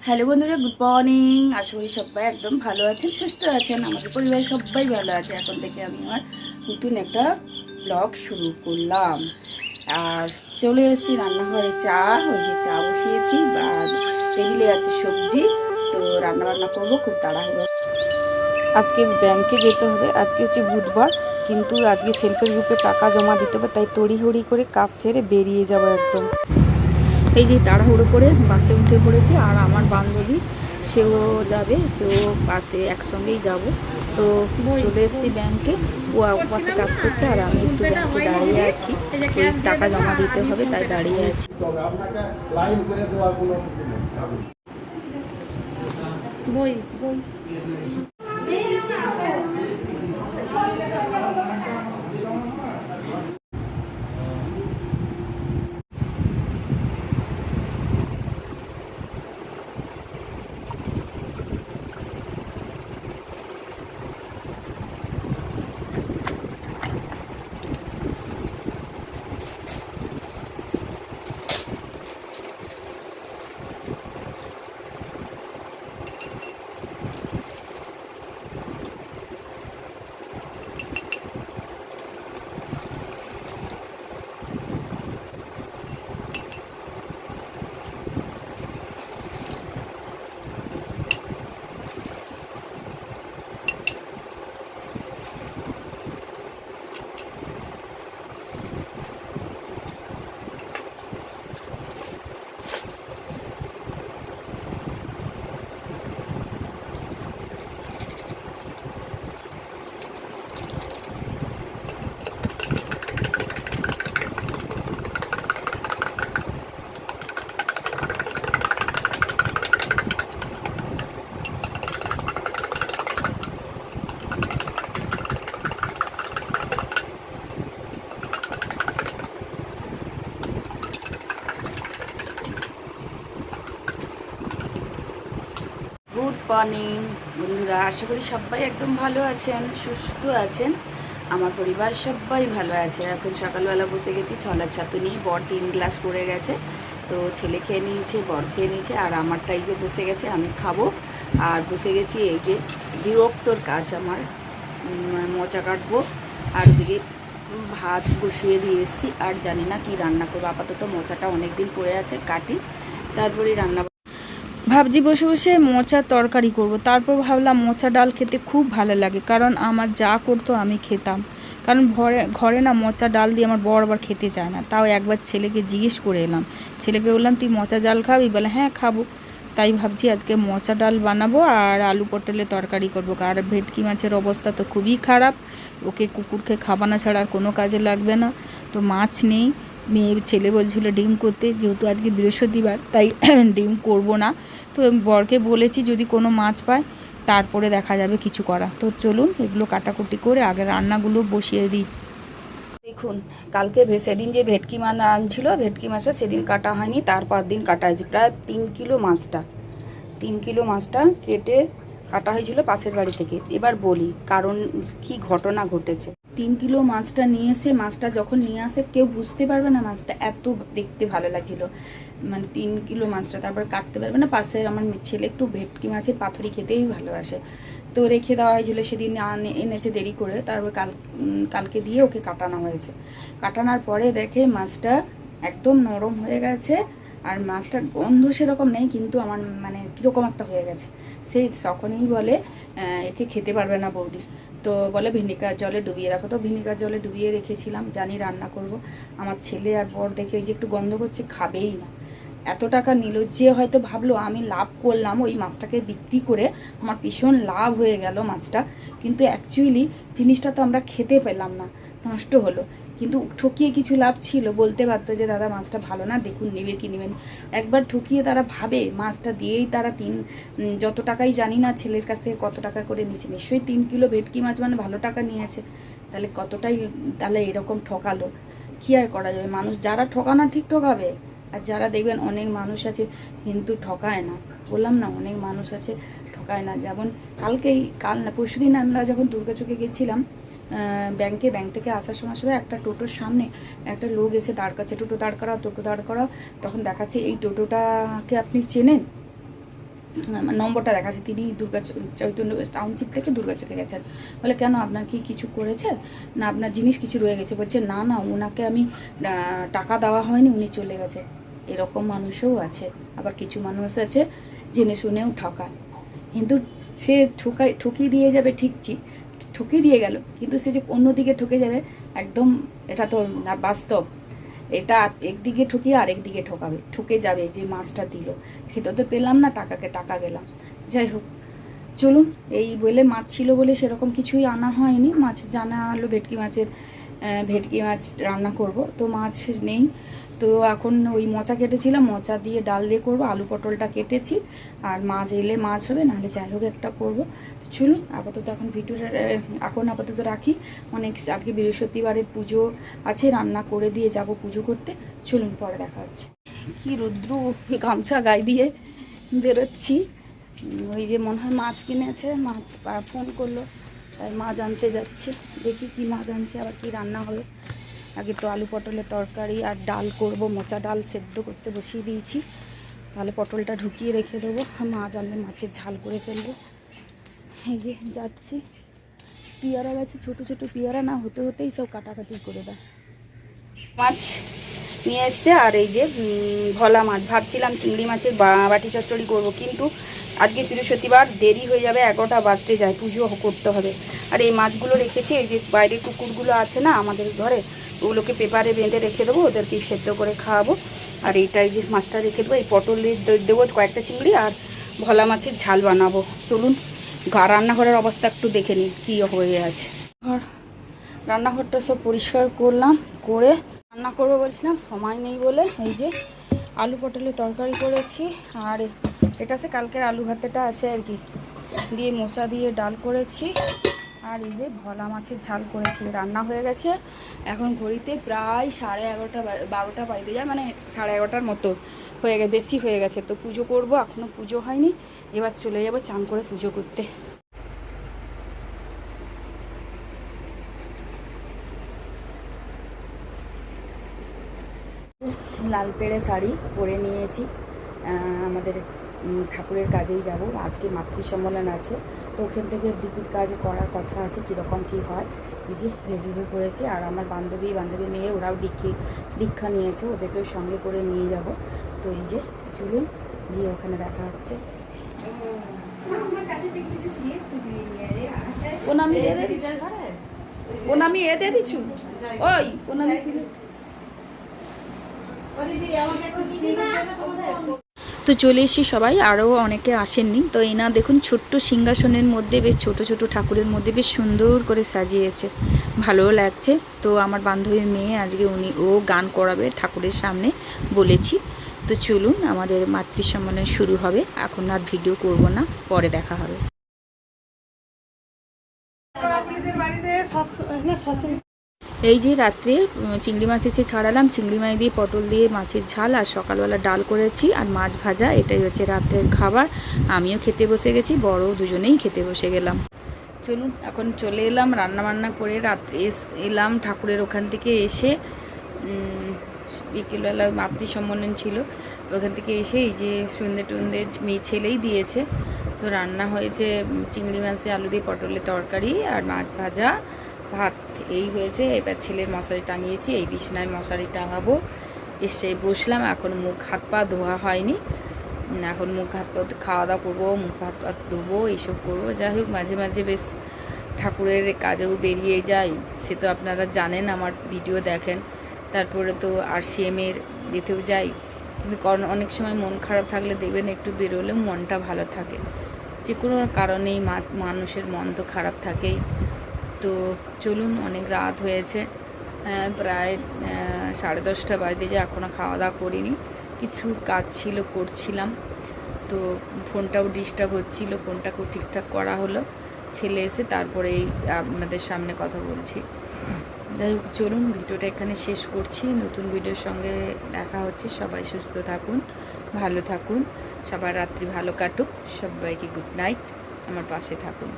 Hello বন্ধুরা, good morning. আশা করি সবাই একদম ভালো আছেন, সুস্থ আছেন। আমাদের পরিবারের সবাই ভালো আছে। এখন থেকে আমি আমার নতুন একটা ব্লগ শুরু করলাম। আর চলে এসেছি রান্নাঘরে চা, ওই যে চা বসিয়েছি বা টেবিলে আছে সবজি। তো রান্না বান্না করব, খুব তাড়াহুড়ো। আজকে ব্যাংকে যেতে হবে। আজকে হচ্ছে বুধবার। কিন্তু আজকে সেলফের গ্রুপে টাকা জমা দিতে হবে তাই তড়িহড়ি করে কাজ সেরে বেরিয়ে যাব একদম। এই যে তাড়াহুড়ো করে বাসে উঠে পড়েছে আর আমার বান্ধবী সেও যাবে সেও বাসে একসঙ্গেই যাব। তো চলে এসেছি ব্যাংকে ও পাশে কাজ করছে আর আমি একটু ব্যাংকে দাঁড়িয়ে আছি। টাকা জমা দিতে হবে তাই দাঁড়িয়ে আছি। বই বই গুড মর্নিং বন্ধুরা, আশা করি সবাই একদম ভালো আছেন, সুস্থ আছেন। আমার পরিবার সবাই ভালো আছে। এখন সকালবেলা বসে গেছি, ছলার ছাতু নিয়ে, বর তিন গ্লাস করে গেছে। তো ছেলে খেয়ে নিয়েছে, বর খেয়ে নিয়েছে, আর আমারটা এই যে বসে গেছে, আমি খাব। আর বসে গেছি এই যে বিরক্তর কাজ আমার। মোচা কাটবো। আর দিকে ভাত বসিয়ে দিয়ে এসেছি। আর জানি না কি রান্না করব। আপাতত মোচাটা অনেক দিন পড়ে আছে, কাটি। তারপরে রান্না ভাবছি বসে বসে মোচার তরকারি করব। তারপর ভাবলাম মোচা ডাল খেতে খুব ভালো লাগে, কারণ আমার যা করতো আমি খেতাম। কারণ ঘরে ঘরে না মোচা ডাল দিয়ে আমার আবার খেতে চায় না। তাও একবার ছেলেকে জিজ্ঞেস করে এলাম। ছেলেকে বললাম, তুই মোচা ডাল খাবি? বলে হ্যাঁ খাব। তাই ভাবছি আজকে মোচা ডাল বানাবো আর আলু পটলের তরকারি করব। আর ভেটকি মাছের অবস্থা তো খুবই খারাপ। ওকে কুকুরকে খাবানো ছাড়া আর কোনো কাজে লাগবে না। তো মাছ নেই। মেয়ে ছেলে বলছিল ডিম করতে, যেহেতু আজকে বৃহস্পতিবার, তাই ডিম করব না। তো বরকে বলেছি যদি কোনো মাছ পায়, তারপরে দেখা যাবে কিছু করা। তো চলুন এগুলো কাটাকুটি করে আগে রান্নাগুলো বসিয়ে দিই। দেখুন, কালকে সেদিন যে ভেটকি মাছ আনছিল, ভেটকি মাছটা সেদিন কাটা হয়নি তারপর দিন কাটা হয়েছে। প্রায় তিন কিলো মাছটা। তিন কিলো মাছটা কেটে কাটা হয়েছিল পাশের বাড়ি থেকে। এবার বলি, কারণ কি ঘটনা ঘটেছে? তিন কিলো মাছটা নিয়ে এসে, মাছটা যখন নিয়ে আসে, কেউ বুঝতে পারবে না মাছটা এত দেখতে ভালো লাগছিল। মানে তিন কিলো মাছটা তারপর কাটতে পারবে না। পাশের আমার ছেলে একটু ভেটকি মাছের পাথরি খেতেই ভালোবাসে। তো রেখে দেওয়া হয়েছিল সেদিন এনেছে দেরি করে। তারপর কাল কালকে দিয়ে ওকে কাটানো হয়েছে। কাটানোর পরে দেখে মাছটা একদম নরম হয়ে গেছে আর মাছটা গন্ধ সেরকম নেই, কিন্তু আমার মানে কীরকম একটা হয়ে গেছে। সেই তখনই বলে একে খেতে পারবে না বৌদি। তো বলে ভিনিকার জলে ডুবিয়ে রাখো। তো ভিনিকার জলে ডুবিয়ে রেখেছিলাম, জানি রান্না করব। আমার ছেলে আর বর দেখে ওই যে একটু গন্ধ করছে, খাবেই না। এত টাকা নিল যে হয়তো ভাবলো, আমি লাভ করলাম, ওই মাছটাকে বিক্রি করে আমার ভীষণ লাভ হয়ে গেল মাছটা। কিন্তু অ্যাকচুয়ালি জিনিসটা তো আমরা খেতে পেলাম না, নষ্ট হলো। কিন্তু ঠকিয়ে কিছু লাভ ছিল বলতে পারতো যে, দাদা, মাছটা ভালো না, দেখুন, নেবে কি নেবেন। একবার ঠকিয়ে তারা ভাবে, মাছটা দিয়েই তারা তিন যত টাকাই জানি না ছেলের কাছ থেকে কত টাকা করে নিয়েছে। নিশ্চয়ই তিন কিলো ভেটকি মাছ মানে ভালো টাকা নিয়েছে। তাহলে কতটাই, তাহলে এরকম ঠকালো? কি আর করা যাবে? মানুষ যারা ঠকানো ঠিক ঠকাবে, আর যারা দেখবেন অনেক মানুষ আছে কিন্তু ঠকায় না। বললাম না, অনেক মানুষ আছে ঠকায় না। যেমন কালকেই, কাল না, পরশুদিন আমরা যখন দুর্গাচকে গেছিলাম ব্যাংকে ব্যাংক থেকে আসার সময় সময় একটা টোটোর সামনে। একটা লোক এসে দাঁড় কাছে টোটো দাঁড় করা টোটো দাঁড় করা তখন দেখাচ্ছে এই টোটোটাকে আপনি চেনেন? নম্বরটা দেখাচ্ছে। তিনি দুর্গা চৈতন্য টাউনশিপ থেকে দুর্গাচকে গেছেন। বলে, কেন আপনার কি কিছু করেছে? না, আপনার জিনিস কিছু রয়ে গেছে। বলছে, না না, ওনাকে আমি টাকা দেওয়া হয়নি, উনি চলে গেছে। এরকম মানুষও আছে। আবার কিছু মানুষ আছে, জেনে শুনেও ঠকায়। কিন্তু সে ঠকাই ঠকিয়ে দিয়ে যাবে ঠিক ঠিক ঠকিয়ে দিয়ে গেল। কিন্তু সে যে অন্যদিকে ঠকে যাবে, একদম এটা তো না, বাস্তব। এটা একদিকে ঠকিয়ে আরেক দিকে ঠকাবে, ঠকে যাবে যে মাছটা দিল। খেতে তো পেলাম না, টাকাকে টাকা গেলাম। যাই হোক, চলুন, এই বলে মাছ ছিল বলে সেরকম কিছুই আনা হয়নি। মাছ জানা হলো, ভেটকি মাছের ভেটকি মাছ রান্না করব। তো মাছ নেই। তো এখন ওই মোচা কেটেছিলাম, মোচা দিয়ে ডাল দিয়ে করব, আলু পটলটা কেটেছি, আর মাছ এলে মাছ হবে, নাহলে যাই হোক একটা করব। তো চলুন, আপাতত এখন ভিডিওটা এখন আপাতত রাখি। অনেক আজকে বৃহস্পতিবারের পুজো আছে, রান্না করে দিয়ে যাব পুজো করতে। চলুন, পরে দেখা হচ্ছে। কি রুদ্র গামছা গায়ে দিয়ে বেরোচ্ছি। ওই যে মনে হয় মাছ কিনেছে, মাছ ফোন করল, তাই মাছ আনতে যাচ্ছে। দেখি কি মাছ আনছে আবার কি রান্না হবে। আগে তো আলু পটলের তরকারি আর ডাল করব, মোচা ডাল সেদ্ধ করতে বসিয়ে দিয়েছি। তাহলে পটলটা ঢুকিয়ে রেখে দেবো। মাছ আনলে মাছের ঝাল করে ফেলব। এই যে যাচ্ছি। পেয়ারা গাছে ছোটো ছোটো পেয়ারা না, হতে হতেই সব কাটাকাটি করে দেয়। মাছ নিয়ে এসছে আর এই যে ভোলা মাছ। ভাবছিলাম চিংড়ি মাছের বাটি চচ্চড়ি করব, কিন্তু আজকে বৃহস্পতিবার দেরি হয়ে যাবে, এগারোটা বাজতে যায়, পুজো করতে হবে। আর এই মাছগুলো রেখেছি, এই যে বাইরে কুকুরগুলো আছে না, আমাদের ঘরে ওগুলোকে পেপারে বেঁধে রেখে দেবো, ওদেরকে সেদ্ধ করে খাওয়াবো। আর এইটাই যে মাছটা রেখে দেবো, এই পটল দিয়ে দে- দেবো, কয়েকটা চিংড়ি আর ভোলা মাছের ঝাল বানাবো। চলুন ঘর রান্নাঘরের অবস্থা একটু দেখে নিই, কী হয়ে আছে। ঘর, রান্নাঘরটা সব পরিষ্কার করলাম, করে রান্না করব বলছিলাম, সময় নেই বলে এই যে আলু পটলের তরকারি করেছি। আর এটা সে কালকের আলু ভাতেটা আছে আর কি, দিয়ে মশা দিয়ে ডাল করেছি। আর এই যে ভোলা মাছের ঝাল করেছি, রান্না হয়ে গেছে। এখন ঘড়িতে প্রায় সাড়ে এগারোটা বারোটা বাজতে যায় মানে সাড়ে এগারোটার মতো হয়ে গেছে বেশি হয়ে গেছে। তো পুজো করব এখনও পুজো হয়নি। এবার চলে যাব চান করে পুজো করতে। লাল পেড়ে শাড়ি পরে নিয়েছি। আমাদের ঠাকুরের কাজেই যাব। আজকে মাতৃ সম্মেলন আছে তো ওখান থেকে ডিপির কাজ করার কথা আছে কীরকম কী হয়। এই যে রেডি হয়ে পড়েছে আর আমার বান্ধবী বান্ধবী মেয়ে ওরাও দীক্ষি দীক্ষা নিয়েছে ওদেরকেও সঙ্গে করে নিয়ে যাব। তো এই যে চলুন গিয়ে ওখানে দেখা হচ্ছে। কোন আমি এ দিয়ে দিচ্ছি। কোন আমি এ দিয়ে দিচ্ছি ওই কোন আমি তো চলে এসেছি সবাই, আরও অনেকে আসেননি। তো এই না দেখুন, ছোট্ট সিংহাসনের মধ্যে বেশ ছোট ছোট ঠাকুরের মধ্যে বেশ সুন্দর করে সাজিয়েছে। ভালোও লাগছে। তো আমার বান্ধবীর মেয়ে আজকে উনি, ও গান করাবে ঠাকুরের সামনে বলেছি। তো চলুন, আমাদের মাতৃ সম্মেলন শুরু হবে। এখন আর ভিডিও করব না, পরে দেখা হবে। এই যে রাত্রে চিংড়ি মাছ এসে ছাড়ালাম, চিংড়ি মাছ দিয়ে পটল দিয়ে মাছের ঝাল আর সকালবেলা ডাল করেছি আর মাছ ভাজা, এটাই হচ্ছে রাত্রের খাবার। আমিও খেতে বসে গেছি, বড় দুজনেই খেতে বসে গেলাম। চলুন, এখন চলে এলাম রান্না বান্না করে রাত্রে এলাম ঠাকুরের ওখান থেকে এসে বিকেলবেলা মাতৃ সম্মেলন ছিল, ওখান থেকে এসে এই যে সন্ধ্যে টন্দে মেয়ে ছেলেই দিয়েছে। তো রান্না হয়েছে চিংড়ি মাছ দিয়ে আলু দিয়ে পটলের তরকারি আর মাছ ভাজা, ভাত এই হয়েছে, এবার ছেলের মশারি টাঙিয়েছি, এই বিছনায় মশারি টাঙাবো। এসে বসলাম, এখন মুখ হাত পা ধোয়া হয়নি। এখন মুখ হাত পা খাওয়া দাওয়া করব, মুখ হাত পা ধোবো, এইসব করব। যাই হোক, মাঝে মাঝে বেশ ঠাকুরের কাজেও বেরিয়ে যাই। সে তো আপনারা জানেন, আমার ভিডিও দেখেন। তারপরে তো আর সিএমের দিতেও যাই। কিন্তু কারণ অনেক সময় মন খারাপ থাকলে দেখবেন একটু বেরোলেও মনটা ভালো থাকে। যে কোনো কারণেই মানুষের মন তো খারাপ থাকেই। তো চলুন অনেক রাত হয়েছে। আহ, প্রায় সাড়ে দশটা বাজে যে এখনও খাওয়া দাওয়া করিনি। কিছু কাজ ছিল করছিলাম। তো ফোনটাও ডিস্টার্ব হচ্ছিল ফোনটাকেও ঠিকঠাক করা হলো। ছেলে এসে তারপরে এই আপনাদের সামনে কথা বলছি। যাই হোক চলুন ভিডিওটা এখানে শেষ করছি। নতুন ভিডিওর সঙ্গে দেখা হচ্ছে। সবাই সুস্থ থাকুন ভালো থাকুন। সবার রাত্রি ভালো কাটুক। সবাইকে গুড নাইট আমার পাশে থাকুন।